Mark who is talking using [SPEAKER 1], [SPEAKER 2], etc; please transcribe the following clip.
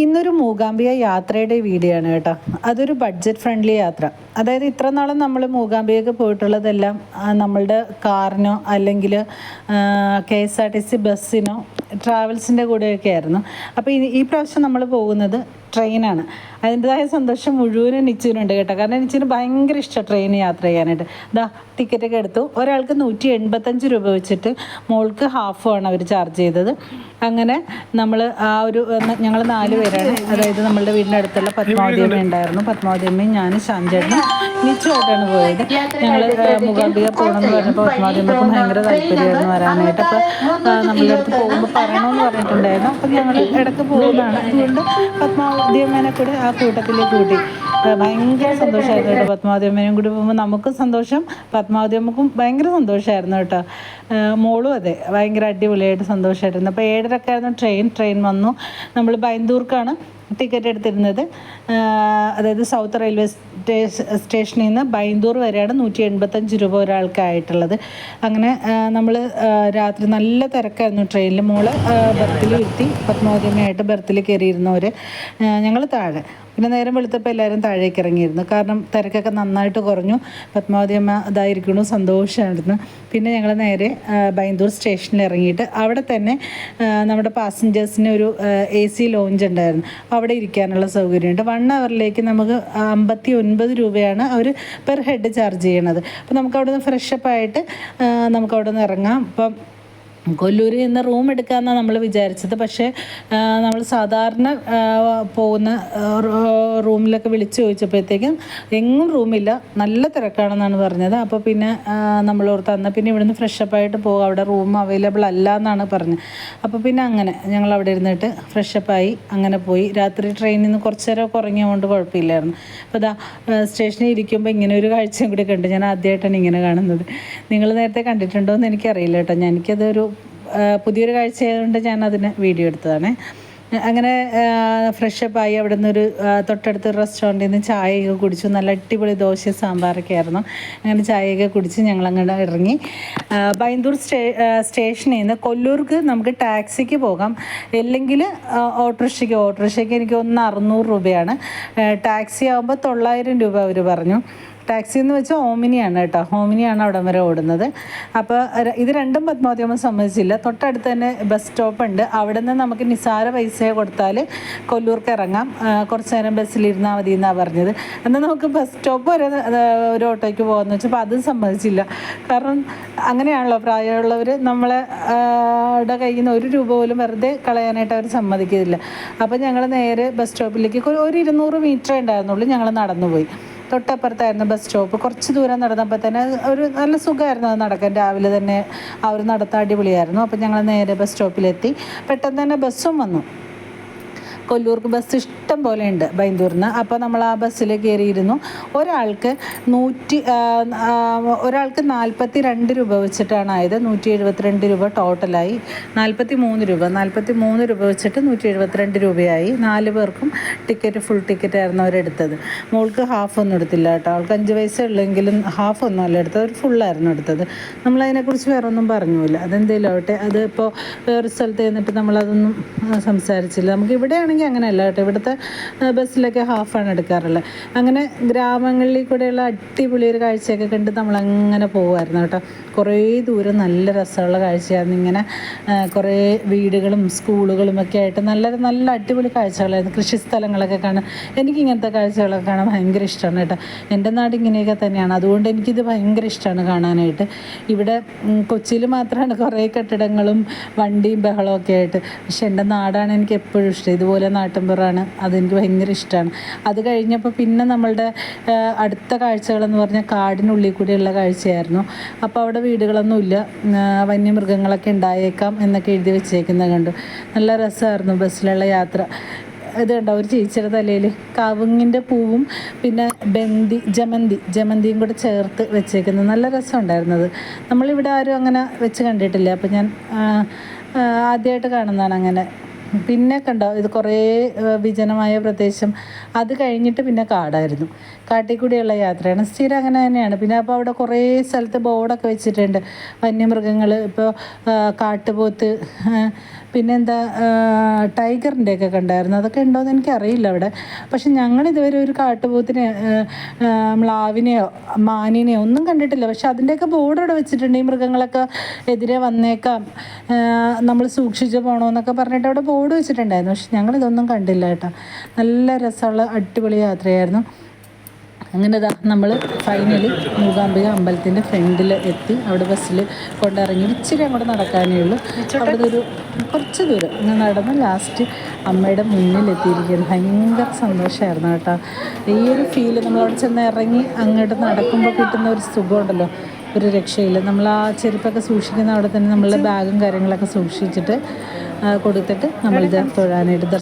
[SPEAKER 1] ഇന്നൊരു മൂകാംബിക യാത്രയുടെ വീഡിയോ ആണ് കേട്ടോ. അതൊരു ബഡ്ജറ്റ് ഫ്രണ്ട്ലി യാത്ര. അതായത് ഇത്ര നാളും നമ്മൾ മൂകാംബികയ്ക്ക് പോയിട്ടുള്ളതെല്ലാം നമ്മളുടെ കാറിനോ അല്ലെങ്കിൽ K S R T C ബസ്സിനോ ട്രാവൽസിന്റെ കൂടെയൊക്കെ ആയിരുന്നു. അപ്പോൾ ഈ പ്രാവശ്യം നമ്മൾ പോകുന്നത് ട്രെയിനാണ്. അതിന്റെതായ സന്തോഷം മുഴുവനും നിച്ചുവിനുണ്ട് കേട്ടോ. കാരണം നിച്ചിന് ഭയങ്കര ഇഷ്ടമാണ് ട്രെയിൻ യാത്ര ചെയ്യാനായിട്ട്. ദാ ടിക്കറ്റൊക്കെ എടുത്തു. ഒരാൾക്ക് നൂറ്റി എൺപത്തഞ്ച് രൂപ വെച്ചിട്ട് മോൾക്ക് ഹാഫ് ആണ് അവർ ചാർജ് ചെയ്തത്. അങ്ങനെ നമ്മൾ ആ ഒരു ഞങ്ങൾ നാല് പേരാണ്. അതായത് നമ്മളുടെ വീടിന്റെ അടുത്തുള്ള പത്മാവതി അമ്മ ഉണ്ടായിരുന്നു പത്മാവതി അമ്മയും ഞാനും ശാന്തേട്ടനും നിച്ചുമായിട്ടാണ് പോയത്. ഞങ്ങൾ മുഖാന്തിക പോകണം എന്ന് പറഞ്ഞപ്പോൾ പത്മാവതിയമ്മക്കും ഭയങ്കര താല്പര്യമായിരുന്നു വരാനായിട്ട്. അപ്പോൾ നമ്മളുടെ അടുത്ത് പോകുമ്പോൾ പറയണമെന്ന് പറഞ്ഞിട്ടുണ്ടായിരുന്നു. അപ്പോൾ ഞങ്ങൾ ഇടയ്ക്ക് പോകുന്നതാണ് അതുകൊണ്ട് പത്മാവതിയമ്മേനെ കൂടെ ആ കൂട്ടത്തിലേക്ക് കൂട്ടി. ഭയങ്കര സന്തോഷമായിരുന്നു കേട്ടോ പത്മാവതിയമ്മേനും കൂടി പോകുമ്പോൾ നമുക്കും സന്തോഷം. പത്മാവതിയമ്മക്കും ഭയങ്കര സന്തോഷമായിരുന്നു കേട്ടോ. മോളും അതെ ഭയങ്കര അടിപൊളിയായിട്ട് സന്തോഷമായിരുന്നു അപ്പോൾ ഏഴരക്കായിരുന്നു ട്രെയിൻ. ട്രെയിൻ വന്നു. നമ്മൾ ബൈന്ദൂർക്കാണ്. ടിക്കറ്റ് എടുത്തിരുന്നത്. അതായത് സൗത്ത് റെയിൽവേ സ്റ്റേ- സ്റ്റേഷനിൽ നിന്ന് ബൈന്ദൂർ വരെയാണ് നൂറ്റി എൺപത്തഞ്ച് രൂപ ഒരാൾക്കായിട്ടുള്ളത്. അങ്ങനെ നമ്മൾ രാത്രി നല്ല തിരക്കായിരുന്നു ട്രെയിനിൽ മോൾ ബർത്തിൽ ഇരുത്തി. പത്മാവതിയമ്മയായിട്ട് ബർത്തിൽ കയറിയിരുന്നവർ ഞങ്ങൾ താഴെ. പിന്നെ നേരം വെളുത്തപ്പോൾ എല്ലാവരും താഴേക്ക് ഇറങ്ങിയിരുന്നു. കാരണം തിരക്കൊക്കെ നന്നായിട്ട് കുറഞ്ഞു. പത്മാവതി അമ്മ ഇതായിരിക്കണു സന്തോഷമായിരുന്നു പിന്നെ ഞങ്ങൾ നേരെ ബൈന്ദൂർ സ്റ്റേഷനിൽ ഇറങ്ങിയിട്ട് അവിടെ തന്നെ നമ്മുടെ പാസഞ്ചേഴ്സിന് ഒരു എ സി ലോഞ്ച് ഉണ്ടായിരുന്നു. അവിടെ ഇരിക്കാനുള്ള സൗകര്യമുണ്ട്. വൺ അവറിലേക്ക് നമുക്ക് അമ്പത്തി ഒൻപത് രൂപയാണ് അവർ പെർ ഹെഡ് ചാർജ് ചെയ്യണത്. അപ്പോൾ നമുക്ക് അവിടെ നിന്ന് ഫ്രഷപ്പ് ആയിട്ട് നമുക്ക് അവിടെ നിന്ന് ഇറങ്ങാം. അപ്പം കൊല്ലൂരിൽ നിന്ന് റൂം എടുക്കാമെന്നാണ് നമ്മൾ വിചാരിച്ചത്. പക്ഷേ നമ്മൾ സാധാരണ പോകുന്ന റൂമിലൊക്കെ വിളിച്ച് ചോദിച്ചപ്പോഴത്തേക്കും എങ്ങും റൂമില്ല. നല്ല തിരക്കാണെന്നാണ് പറഞ്ഞത്. അപ്പോൾ പിന്നെ നമ്മൾ ഓർത്ത് അന്ന് പിന്നെ ഇവിടുന്ന് ഫ്രഷപ്പ് ആയിട്ട് പോകും. അവിടെ റൂം അവൈലബിൾ അല്ല എന്നാണ് പറഞ്ഞത് അപ്പോൾ പിന്നെ അങ്ങനെ ഞങ്ങൾ അവിടെ ഇരുന്നിട്ട് ഫ്രഷപ്പായി അങ്ങനെ പോയി. രാത്രി ട്രെയിനിൽ നിന്ന് കുറച്ച് നേരം ഉറങ്ങിയതുകൊണ്ട് കുഴപ്പമില്ലായിരുന്നു. അപ്പോൾ ഇതാ സ്റ്റേഷനിൽ ഇരിക്കുമ്പോൾ ഇങ്ങനെ ഒരു കാഴ്ചയും കൂടി കണ്ടു ഞാൻ ആദ്യമായിട്ടാണ് ഇങ്ങനെ കാണുന്നത്. നിങ്ങൾ നേരത്തെ കണ്ടിട്ടുണ്ടോ എന്ന് എനിക്കറിയില്ല കേട്ടോ. എനിക്കതൊരു പുതിയൊരു കാഴ്ച ആയതുകൊണ്ട് ഞാൻ അതിന് വീഡിയോ എടുത്തതാണ്. അങ്ങനെ ഫ്രഷപ്പായി അവിടെ നിന്നൊരു തൊട്ടടുത്ത് റെസ്റ്റോറന്റിൽ നിന്ന് ചായയൊക്കെ കുടിച്ചു. നല്ല അടിപൊളി ദോശ സാമ്പാറൊക്കെ ആയിരുന്നു. അങ്ങനെ ചായയൊക്കെ കുടിച്ച് ഞങ്ങൾ അങ്ങോട്ട് ഇറങ്ങി ബൈന്ദൂർ സ്റ്റേ സ്റ്റേഷനിൽ നിന്ന് കൊല്ലൂർക്ക് നമുക്ക് ടാക്സിക്ക് പോകാം. അല്ലെങ്കിൽ ഓട്ടോറിക്ഷയ്ക്ക്. ഓട്ടോറിക്ഷയ്ക്ക് എനിക്ക് ഒന്ന് അറുന്നൂറ് രൂപയാണ്. ടാക്സി ആകുമ്പോൾ തൊള്ളായിരം രൂപ അവർ പറഞ്ഞു. ടാക്സി എന്ന് വെച്ചാൽ ഓമിനിയാണ് കേട്ടോ. ഓമിനിയാണ് അവിടം വരെ ഓടുന്നത്. അപ്പോൾ ഇത് രണ്ടും പത്മാവതിയമ്മ സമ്മതിച്ചില്ല തൊട്ടടുത്ത് തന്നെ ബസ് സ്റ്റോപ്പ് ഉണ്ട് അവിടെ നിന്ന് നമുക്ക് നിസാര പൈസ കൊടുത്താൽ കൊല്ലൂർക്ക് ഇറങ്ങാം. കുറച്ച് നേരം ബസ്സിലിരുന്നാൽ മതി എന്നാണ് പറഞ്ഞത്. എന്നാൽ നമുക്ക് ബസ് സ്റ്റോപ്പ് വരെ ഒരു ഓട്ടോയ്ക്ക് പോകാമെന്ന് വെച്ചപ്പോൾ അതും സമ്മതിച്ചില്ല കാരണം അങ്ങനെയാണല്ലോ. പ്രായമുള്ളവർ നമ്മളെ കയ്യിൽ നിന്ന് ഒരു രൂപ പോലും വെറുതെ കളയാനായിട്ട് അവർ സമ്മതിക്കുന്നില്ല അപ്പോൾ ഞങ്ങൾ നേരെ ബസ് സ്റ്റോപ്പിലേക്ക് ഒരു ഇരുന്നൂറ് മീറ്റർ ഉണ്ടായിരുന്നുള്ളൂ ഞങ്ങൾ നടന്നു പോയി തൊട്ടപ്പുറത്തായിരുന്നു ബസ് സ്റ്റോപ്പ്. കുറച്ച് ദൂരം നടന്നപ്പോൾ തന്നെ ഒരു നല്ല സുഖമായിരുന്നു അത് നടക്കാൻ. രാവിലെ തന്നെ ആ ഒരു നടത്തം അടിപൊളിയായിരുന്നു. അപ്പോൾ ഞങ്ങൾ നേരെ ബസ് സ്റ്റോപ്പിലെത്തി. പെട്ടെന്ന് തന്നെ ബസ്സും വന്നു. കൊല്ലൂർക്ക് ബസ് ഇഷ്ടം പോലെ ഉണ്ട് ബൈന്ദൂരിൽ അപ്പോൾ നമ്മൾ ആ ബസ്സിൽ കയറിയിരുന്നു ഒരാൾക്ക് നൂറ്റി ഒരാൾക്ക് നാൽപ്പത്തി രണ്ട് രൂപ വെച്ചിട്ടാണ് ആയത്. നൂറ്റി എഴുപത്തിരണ്ട് രൂപ ടോട്ടലായി നാൽപ്പത്തി മൂന്ന് രൂപ. നാൽപ്പത്തി മൂന്ന് രൂപ വെച്ചിട്ട് നൂറ്റി എഴുപത്തിരണ്ട് രൂപയായി. നാല് പേർക്കും ടിക്കറ്റ് ഫുൾ ടിക്കറ്റ് ആയിരുന്നു അവരെടുത്തത്. മോൾക്ക് ഹാഫ് ഒന്നും എടുത്തില്ല കേട്ടോ. അവൾക്ക് അഞ്ച് വയസ്സേ ഉള്ളെങ്കിലും ഹാഫ് ഒന്നും അല്ല എടുത്തത്. ഒരു ഫുള്ളായിരുന്നു എടുത്തത്. നമ്മളതിനെക്കുറിച്ച് വേറെ ഒന്നും പറഞ്ഞില്ല അതെന്തേലും ആവട്ടെ. അത് ഇപ്പോൾ വേറൊരു സ്ഥലത്ത് ചെന്നിട്ട് നമ്മളതൊന്നും സംസാരിച്ചില്ല. നമുക്ക് ഇവിടെയാണെങ്കിൽ അങ്ങനെയല്ല കേട്ടോ. ഇവിടുത്തെ ബസ്സിലൊക്കെ ഹാഫാണ് എടുക്കാറുള്ളത് അങ്ങനെ ഗ്രാമങ്ങളിൽ കൂടെയുള്ള അടിപൊളി ഒരു കാഴ്ചയൊക്കെ കണ്ട് നമ്മളങ്ങനെ പോകുമായിരുന്നു കേട്ടോ. കുറേ ദൂരം നല്ല രസമുള്ള കാഴ്ചയായിരുന്നു ഇങ്ങനെ കുറേ വീടുകളും സ്കൂളുകളും ഒക്കെ ആയിട്ട് നല്ല നല്ല അടിപൊളി കാഴ്ചകളായിരുന്നു. കൃഷി സ്ഥലങ്ങളൊക്കെ കാണാൻ എനിക്ക് ഇങ്ങനത്തെ കാഴ്ചകളൊക്കെ കാണാൻ ഭയങ്കര ഇഷ്ടമാണ് കേട്ടോ. എന്റെ നാട് ഇങ്ങനെയൊക്കെ തന്നെയാണ്. അതുകൊണ്ട് എനിക്കിത് ഭയങ്കര ഇഷ്ടമാണ് കാണാനായിട്ട്. ഇവിടെ കൊച്ചിയിൽ മാത്രമാണ് കുറേ കെട്ടിടങ്ങളും വണ്ടിയും ബഹളവും ഒക്കെ ആയിട്ട്. പക്ഷെ എന്റെ നാടാണ് എനിക്ക് എപ്പോഴും ഇഷ്ടം. ഇതുപോലെ നാട്ടിൻപുറമാണ് അതെനിക്ക് ഭയങ്കര ഇഷ്ടമാണ് അത് കഴിഞ്ഞപ്പോൾ പിന്നെ നമ്മളുടെ അടുത്ത കാഴ്ചകളെന്ന് പറഞ്ഞാൽ കാടിനുള്ളിൽ കൂടിയുള്ള കാഴ്ചയായിരുന്നു. അപ്പോൾ അവിടെ വീടുകളൊന്നുമില്ല വന്യമൃഗങ്ങളൊക്കെ ഉണ്ടായേക്കാം എന്നൊക്കെ എഴുതി വെച്ചേക്കുന്നത് കണ്ടു. നല്ല രസമായിരുന്നു ബസ്സിലുള്ള യാത്ര. ഇത് കണ്ടോ? ഒരു ചേച്ചിയുടെ തലയിൽ കവുങ്ങിന്റെ പൂവും പിന്നെ ബന്തി ജമന്തി ജമന്തിയും കൂടെ ചേർത്ത് വെച്ചേക്കുന്നത്. നല്ല രസമുണ്ടായിരുന്നത്. നമ്മളിവിടെ ആരും അങ്ങനെ വെച്ച് കണ്ടിട്ടില്ല. അപ്പം ഞാൻ ആദ്യമായിട്ട് കാണുന്നതാണ് അങ്ങനെ. പിന്നെ കണ്ടോ ഇത് കുറേ വിജനമായ പ്രദേശം. അത് കഴിഞ്ഞിട്ട് പിന്നെ കാടായിരുന്നു. കാട്ടിൽ കൂടിയുള്ള യാത്രയാണ്. സ്ഥിരം അങ്ങനെ തന്നെയാണ്. പിന്നെ അപ്പോൾ അവിടെ കുറേ സ്ഥലത്ത് ബോർഡൊക്കെ വെച്ചിട്ടുണ്ട്. വന്യമൃഗങ്ങൾ ഇപ്പോൾ കാട്ടുപോത്ത് പിന്നെ പിന്നെന്താ ടൈഗറിന്റെ ഒക്കെ കണ്ടായിരുന്നു. അതൊക്കെ ഉണ്ടോ ഉണ്ടോയെന്ന് എനിക്കറിയില്ല അവിടെ. പക്ഷെ ഞങ്ങൾ ഇതുവരെ ഒരു കാട്ടുപോത്തിനെ മ്ലാവിനെയോ മാനിനെയോ ഒന്നും കണ്ടിട്ടില്ല. പക്ഷെ അതിന്റെയൊക്കെ ബോർഡ് അവിടെ വെച്ചിട്ടുണ്ട്. ഈ മൃഗങ്ങളൊക്കെ എതിരെ വന്നേക്കാം നമ്മൾ സൂക്ഷിച്ച് പോകണമെന്നൊക്കെ പറഞ്ഞിട്ട് അവിടെ ബോർഡ് വെച്ചിട്ടുണ്ടായിരുന്നു. പക്ഷെ ഞങ്ങളിതൊന്നും കണ്ടില്ല കേട്ടോ. നല്ല രസമുള്ള അടിപൊളി യാത്രയായിരുന്നു. അങ്ങനെ ഇതാ നമ്മൾ ഫൈനലി മൂകാംബിക അമ്പലത്തിന്റെ ഫ്രണ്ടിൽ എത്തി. അവിടെ ബസ്സിൽ കൊണ്ടിറങ്ങി. ഇച്ചിരി അങ്ങോട്ട് നടക്കാനേ ഉള്ളൂ. അവിടെ ഒരു കുറച്ച് ദൂരം. ഇങ്ങനെ നടന്ന് ലാസ്റ്റ് അമ്മയുടെ മുന്നിൽ എത്തിയിരിക്കുകയാണ്. ഭയങ്കര സന്തോഷമായിരുന്നു കേട്ടോ. ഈ ഒരു ഫീൽ നമ്മളവിടെ ചെന്ന് ഇറങ്ങി അങ്ങോട്ട് നടക്കുമ്പോൾ കിട്ടുന്ന ഒരു സുഖമുണ്ടല്ലോ. ഒരു രക്ഷയില്ല. നമ്മൾ ആ ചെരുപ്പൊക്കെ സൂക്ഷിക്കുന്ന അവിടെ തന്നെ നമ്മളുടെ ബാഗും കാര്യങ്ങളൊക്കെ സൂക്ഷിച്ചിട്ട് കൊടുത്തിട്ട് നമ്മളിത് തൊഴാനായിട്ട്